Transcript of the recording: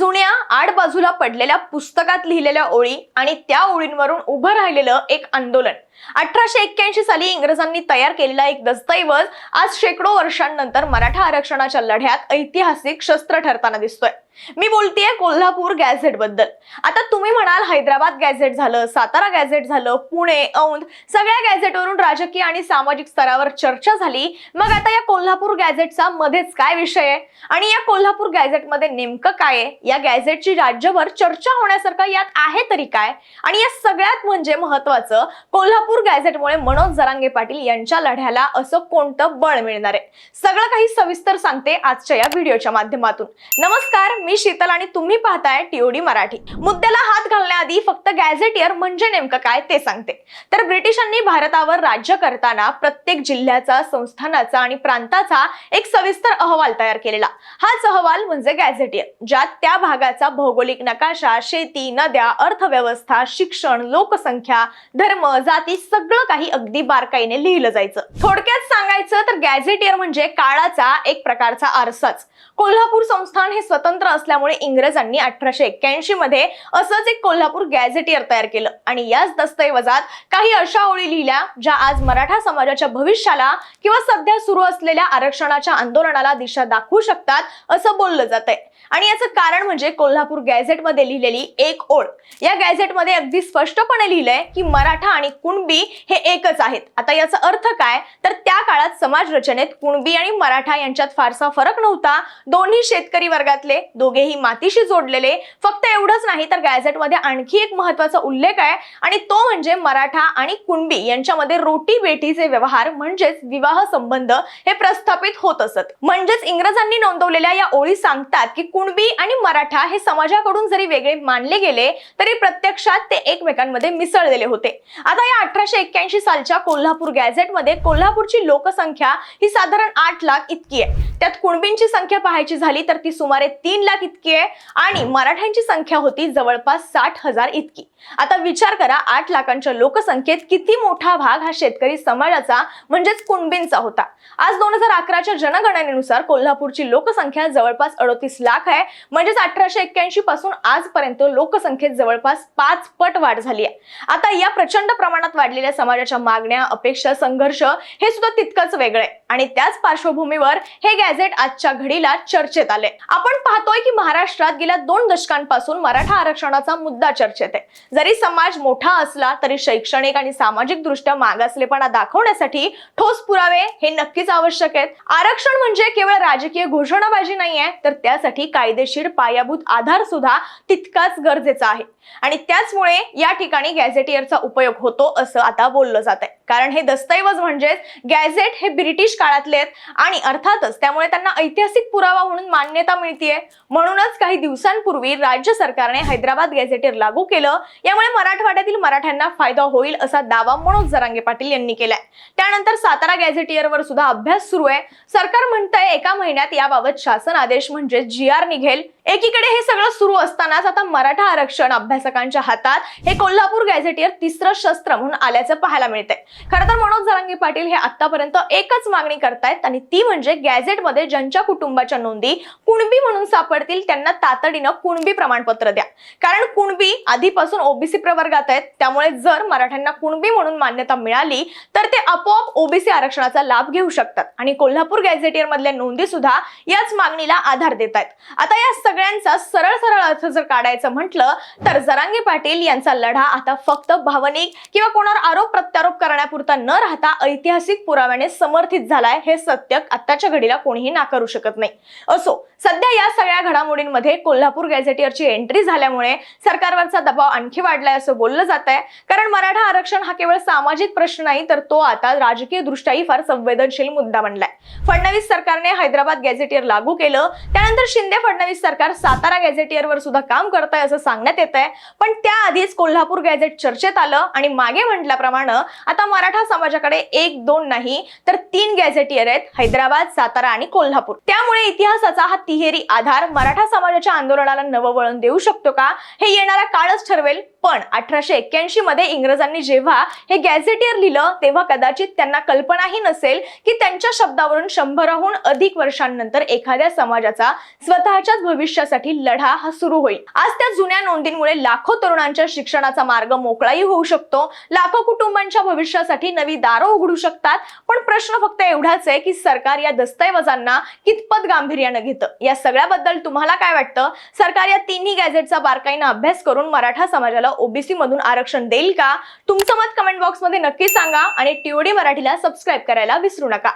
जुन्या आड बाजूला पडलेल्या पुस्तकात लिहिलेल्या ओळी आणि त्या ओळींवरून उभं राहिलेलं एक आंदोलन. अठराशे एक्क्याऐंशी साली इंग्रजांनी तयार केलेला एक दस्तऐवज आज शेकडो वर्षांनंतर मराठा आरक्षणाच्या लढ्यात ऐतिहासिक शस्त्र ठरताना दिसतोय. मी बोलतेय कोल्हापूर गॅझेटबद्दल. आता तुम्ही म्हणाल हैदराबाद गॅझेट झालं सातारा गॅझेट झालं पुणे औंध सगळ्या गॅझेटवरून राजकीय आणि सामाजिक स्तरावर चर्चा झाली. मग आता या कोल्हापूर गॅझेटचा मध्येच काय विषय आहे? आणि या कोल्हापूर गॅझेटमध्ये नेमकं काय आहे? या गॅझेटची राज्यभर चर्चा होण्यासारखं यात आहे तरी काय? आणि या सगळ्यात म्हणजे महत्वाचं कोल्हापूर गॅझेटमुळे मनोज जरांगे पाटील यांच्या लढ्याला असं कोणतं बळ मिळणार आहे? सगळं काही सविस्तर सांगते आजच्या या व्हिडिओच्या माध्यमातून. नमस्कार मी शीतल आणि तुम्ही पाहताय टीओडी मराठी. मुद्द्याला हात घालण्याआधी फक्त गॅझेटियर म्हणजे नेमकं काय ते सांगते. तर ब्रिटिशांनी भारतावर राज्य करताना प्रत्येक जिल्ह्याचा संस्थानाचा आणि प्रांताचा एक सविस्तर अहवाल तयार केलेला. हाच अहवाल म्हणजे गॅझेटियर ज्यात त्या भागाचा भौगोलिक नकाशा शेती नद्या अर्थव्यवस्था शिक्षण लोकसंख्या धर्म जाती सगळं काही अगदी बारकाईने लिहिलं जायचं. थोडक्यात सांगायचं तर गॅझेटियर म्हणजे काळाचा एक प्रकारचा आरसाच. कोल्हापूर संस्थान हे स्वतंत्र असल्यामुळे इंग्रजांनी अठराशे एक्क्याऐंशी मध्ये असंच एक कोल्हापूर गॅझेटियर तयार केलं. आणि याच दस्तऐवजात काही अशा ओळी लिहिल्या ज्या आज मराठा समाजाच्या भविष्याला किंवा सध्या सुरू असलेल्या आरक्षणाच्या आंदोलनाला दिशा दाखवू शकतात असं बोललं जात आहे आणि याचं कारण म्हणजे कोल्हापूर गॅझेटमध्ये लिहिलेली एक ओळ. या गॅझेटमध्ये अगदी स्पष्टपणे लिहिलंय की मराठा आणि कुणबी हे एकच आहेत. आता याचा अर्थ काय? तर त्या काळात समाज रचनेत कुणबी आणि मराठा यांच्यात फारसा फरक नव्हता. दोन्ही शेतकरी वर्गातले दोघेही मातीशी जोडलेले. फक्त एवढंच नाही तर गॅझेटमध्ये आणखी एक महत्त्वाचा उल्लेख आहे आणि तो म्हणजे मराठा आणि कुणबी यांच्यामध्ये रोटी बेटीचे व्यवहार म्हणजेच विवाह संबंध हे प्रस्थापित होत असत. म्हणजेच इंग्रजांनी नोंदवलेल्या या ओळी सांगतात की कुणबी आणि मराठा हे समाजाकडून जरी वेगळे मानले गेले तरी प्रत्यक्षात ते एकमेकांमध्ये मिसळलेले होते. आता या अठराशे एक्क्याऐंशी सालच्या कोल्हापूर गॅझेटमध्ये कोल्हापूरची लोकसंख्या ही साधारण आठ लाख इतकी आहे. त्यात कुणबींची संख्या पाहायची झाली तर ती सुमारे तीन लाख इतकी आहे आणि मराठ्यांची संख्या होती जवळपास साठ हजार इतकी. आता विचार करा आठ लाखांच्या लोकसंख्येत किती मोठा भाग हा शेतकरी समाजाचा म्हणजेच कुणबींचा होता. आज दोन हजार अकराच्या जनगणनेनुसार कोल्हापूरची लोकसंख्या जवळपास अडोतीस लाख आहे. म्हणजेच अठराशे एक्क्याऐंशी पासून आजपर्यंत लोकसंख्येत जवळपास पाच पट वाढ झाली आहे. आता या प्रचंड प्रमाणात वाढलेल्या समाजाच्या मागण्या अपेक्षा संघर्ष हे सुद्धा तितकंच वेगळं आहे. आणि त्याच पार्श्वभूमीवर हे गॅझेट आजच्या घडीला चर्चेत आले आपण पाहतोय की महाराष्ट्रात गेल्या दोन दशकांपासून मराठा आरक्षणाचा मुद्दा चर्चेत आहे. जरी समाज मोठा असला तरी शैक्षणिक आणि सामाजिक दृष्ट्या मागासलेपणा दाखवण्यासाठी ठोस पुरावे हे नक्कीच आवश्यक आहेत. आरक्षण म्हणजे केवळ राजकीय घोषणाबाजी नाहीये तर त्यासाठी कायदेशीर पायाभूत आधार सुद्धा तितकाच गरजेचा आहे. आणि त्याचमुळे या ठिकाणी गॅझेटियरचा उपयोग होतो असं आता बोललं जात आहे कारण हे दस्तऐवज म्हणजेच गॅझेट हे ब्रिटिश काळातले आहेत आणि अर्थातच त्यामुळे त्यांना ऐतिहासिक पुरावा म्हणून मान्यता मिळतीये. म्हणूनच काही दिवसांपूर्वी राज्य सरकारने हैदराबाद गॅझेटियर लागू केलं. यामुळे मराठवाड्यातील मराठ्यांना फायदा होईल असा दावा मनोज जरांगे पाटील यांनी केलाय. त्यानंतर सातारा गॅझेटियरवर सुद्धा अभ्यास सुरू आहे. सरकार म्हणतंय एका महिन्यात याबाबत शासन आदेश म्हणजे जी आर निघेल. एकीकडे हे सगळं सुरू असतानाच आता मराठा आरक्षण अभ्यासकांच्या हातात हे कोल्हापूर गॅझेटियर तिसरं शस्त्र म्हणून आल्याचं पाहायला मिळतंय. खरं तर मनोज जरांगी पाटील हे आतापर्यंत एकच मागणी करतायत आणि ती म्हणजे गॅझेटमध्ये ज्यांच्या कुटुंबाच्या नोंदी कुणबी म्हणून सापडतील त्यांना तातडीनं कुणबी प्रमाणपत्र द्या. कारण कुणबी आधीपासून ओबीसी प्रवर्गात आहेत त्यामुळे जर मराठ्यांना कुणबी म्हणून मान्यता मिळाली तर ते आपोआप ओबीसी आरक्षणाचा लाभ घेऊ शकतात. आणि कोल्हापूर गॅझेटियर मधल्या नोंदी सुद्धा याच मागणीला आधार देत आहेत आता या सगळ्यांचा सरळ सरळ अर्थ जर काढायचं म्हटलं तर जरांगे पाटील यांचा लढा आता फक्त भावनिक किंवा कोणावर आरोप प्रत्यारोप करण्यापुरता न राहता ऐतिहासिक पुराव्याने समर्थित झालाय हे सत्य आत्ताच्या घडीला कोणीही नाकारू शकत नाही. असो सध्या या सगळ्या घडामोडींमध्ये कोल्हापूर गॅझेटियरची एंट्री झाल्यामुळे सरकारवरचा दबाव आणखी वाढलाय असं बोललं जात आहे कारण मराठा आरक्षण हा केवळ सामाजिक प्रश्न नाही तर तो आता राजकीय दृष्ट्याही फार संवेदनशील मुद्दा बनलाय. फडणवीस सरकारने हैदराबाद गॅझेटियर लागू केलं. त्यानंतर शिंदे फडणवीस सरकार सातारा गॅझेटियरवर सुद्धा काम करत आहे असं सांगण्यात येत आहे पण त्याआधीच कोल्हापूर गॅझेट चर्चेत आलं आणि मागे म्हटल्याप्रमाणे आता मराठा समाजाकडे एक दोन नाही तर तीन गॅझेटियर आहेत हैदराबाद सातारा आणि कोल्हापूर. त्यामुळे इतिहासाचा हा तिहेरी आधार मराठा समाजाच्या आंदोलनाला नवं वळण देऊ शकतो का? हे येणारा काळच ठरवेल. पण अठराशे एक्क्याऐंशी मध्ये इंग्रजांनी जेव्हा हे गॅझेटियर लिहिलं तेव्हा कदाचित त्यांना कल्पनाही नसेल की त्यांच्या शब्दावरून शंभराहून अधिक वर्षांनंतर एखाद्या समाजाचा स्वतःच्याच भविष्यासाठी लढा हा सुरू होईल. आज त्या जुन्या नोंदींमुळे लाखो तरुणांच्या शिक्षणाचा मार्ग मोकळाही होऊ शकतो. लाखो कुटुंबांच्या भविष्यासाठी नवी दारं उघडू शकतात. पण प्रश्न फक्त एवढाच आहे की सरकार या दस्तऐवजांना कितपत गांभीर्यानं घेतं? या सगळ्याबद्दल तुम्हाला काय वाटतं? सरकार या तिन्ही गॅझेटचा बारकाईनं अभ्यास करून मराठा समाजाला समाजाला ओबीसी मधून आरक्षण देईल का? तुमचं मत कमेंट बॉक्समध्ये नक्की सांगा आणि टीओडी मराठीला सबस्क्राईब करायला विसरू नका.